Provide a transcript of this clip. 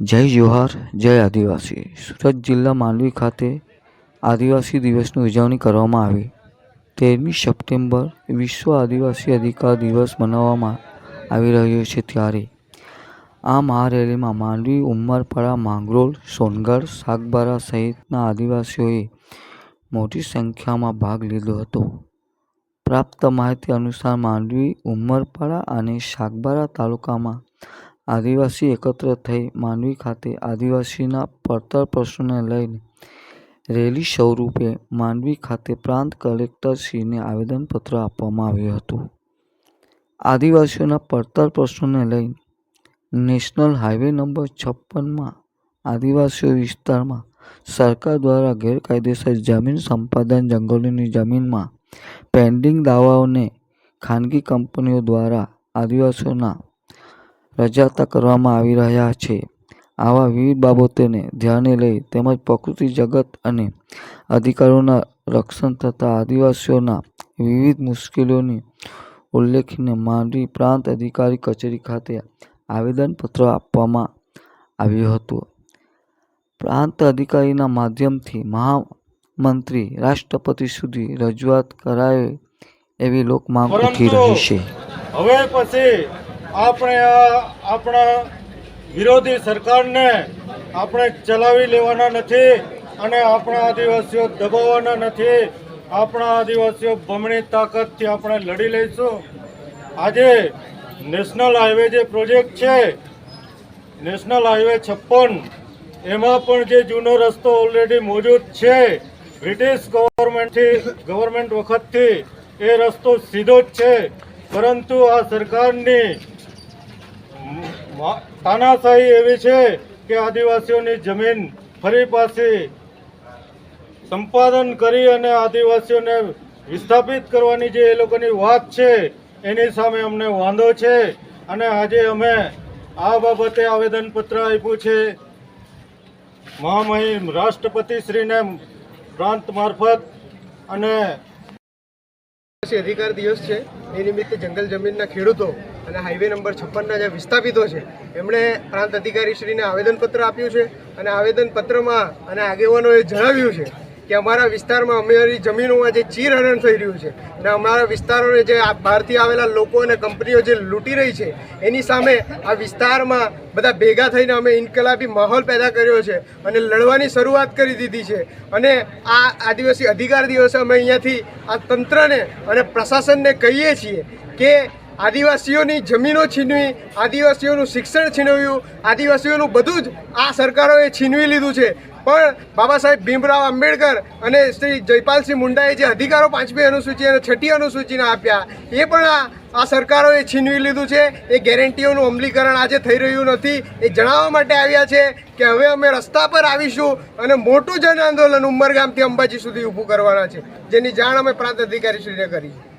જય જોહાર, જય આદિવાસી. સુરત જિલ્લા માંડવી ખાતે આદિવાસી દિવસની ઉજવણી કરવામાં આવી. તેરમી સપ્ટેમ્બર વિશ્વ આદિવાસી અધિકાર દિવસ મનાવવામાં આવી રહ્યો છે ત્યારે. આ મહારેલીમાં માંડવી, ઉમરપાડા, માંગરોળ, સોનગઢ, સાગબારા સહિતના આદિવાસીઓએ મોટી સંખ્યામાં ભાગ લીધો હતો. પ્રાપ્ત માહિતી અનુસાર માંડવી, ઉમરપાડા અને સાગબારા તાલુકામાં આદિવાસી એકત્ર થઈ માંડવી ખાતે આદિવાસીના પડતર પ્રશ્નોને લઈને રેલી સ્વરૂપે માંડવી ખાતે પ્રાંત કલેક્ટરશ્રીને આવેદનપત્ર આપવામાં આવ્યું હતું. આદિવાસીઓના પડતર પ્રશ્નોને લઈને નેશનલ હાઈવે નંબર છપ્પનમાં આદિવાસીઓ વિસ્તારમાં સરકાર દ્વારા ગેરકાયદેસર જમીન સંપાદન જંગલોની જમીનમાં પેન્ડિંગ દાવાઓને ખાનગી કંપનીઓ દ્વારા આદિવાસીઓના રજાતા કરવામાં આવી રહ્યા છે. આવા વિવિધ બાબતોને ધ્યાને લઈ તેમજ પ્રકૃતિ, જગત અને અધિકારોના રક્ષણ તથા આદિવાસીઓના વિવિધ મુશ્કેલીઓની ઉલ્લેખીને માંડવી પ્રાંત અધિકારી કચેરી ખાતે આવેદનપત્ર આપવામાં આવ્યું હતું. પ્રાંત અધિકારીના માધ્યમથી મહામંત્રી રાષ્ટ્રપતિ સુધી રજૂઆત કરાય એવી લોકમાંગ ઉઠી રહી છે. હવે પછી આપણે આપણા વિરોધી સરકારને આપણે ચલાવી લેવાના નથી અને આપણા આદિવાસીઓ દબાવવાના નથી. આપણા આદિવાસીઓ બમણી તાકાતથી આપણે લડી લઈશું. આજે નેશનલ હાઈવે જે પ્રોજેક્ટ છે, નેશનલ હાઈવે છપ્પન, એમાં પણ જે જૂનો રસ્તો ઓલરેડી મોજૂદ છે, બ્રિટિશ ગવર્મેન્ટથી, ગવર્મેન્ટ વખતથી એ રસ્તો સીધો જ છે. પરંતુ આ સરકારની તાનાશાહી એવી છે કે આદિવાસીઓની જમીન ફરી પાછી સંપાદન કરી અને આદિવાસીઓને વિસ્થાપિત કરવાની જે એ લોકોની વાત છે, એની સામે અમને વાંધો છે. અને આજે અમે આ બાબતે આવેદનપત્ર આપ્યું છે. મહામહિમ રાષ્ટ્રપતિશ્રીને પ્રાંત મારફત અને અધિકાર દિવસ છે. એ નિમિત્તે જંગલ જમીનના ખેડૂતો અને હાઈવે નંબર છપ્પનના જે વિસ્થાપિતો છે, એમણે પ્રાંત અધિકારીશ્રીને આવેદનપત્ર આપ્યું છે અને આવેદનપત્રમાં અને આગેવાનોએ જણાવ્યું છે કે અમારા વિસ્તારમાં અમારી જમીનોમાં જે ચીરહરણ થઈ રહ્યું છે અને અમારા વિસ્તારોને જે બહારથી આવેલા લોકો અને કંપનીઓ જે લૂંટી રહી છે, એની સામે આ વિસ્તારમાં બધા ભેગા થઈને અમે ઇન્કલાબી માહોલ પેદા કર્યો છે અને લડવાની શરૂઆત કરી દીધી છે. અને આ આદિવાસી અધિકાર દિવસે અમે અહીંયાથી આ તંત્રને અને પ્રશાસનને કહીએ છીએ કે આદિવાસીઓની જમીનો છીનવી, આદિવાસીઓનું શિક્ષણ છીનવ્યું, આદિવાસીઓનું બધું જ આ સરકારોએ છીનવી લીધું છે. પણ બાબા સાહેબ ભીમરાવ આંબેડકર અને શ્રી જયપાલસિંહ મુંડાએ જે અધિકારો પાંચમી અનુસૂચિ અને છઠ્ઠી અનુસૂચિને આપ્યા, એ પણ આ આ સરકારોએ છીનવી લીધું છે. એ ગેરંટીઓનું અમલીકરણ આજે થઈ રહ્યું નથી. એ જણાવવા માટે આવ્યા છે કે હવે અમે રસ્તા પર આવીશું અને મોટું જન આંદોલન ઉમરગામથી અંબાજી સુધી ઊભું કરવાના છે, જેની જાણ અમે પ્રાંત અધિકારીશ્રીને કરી છે.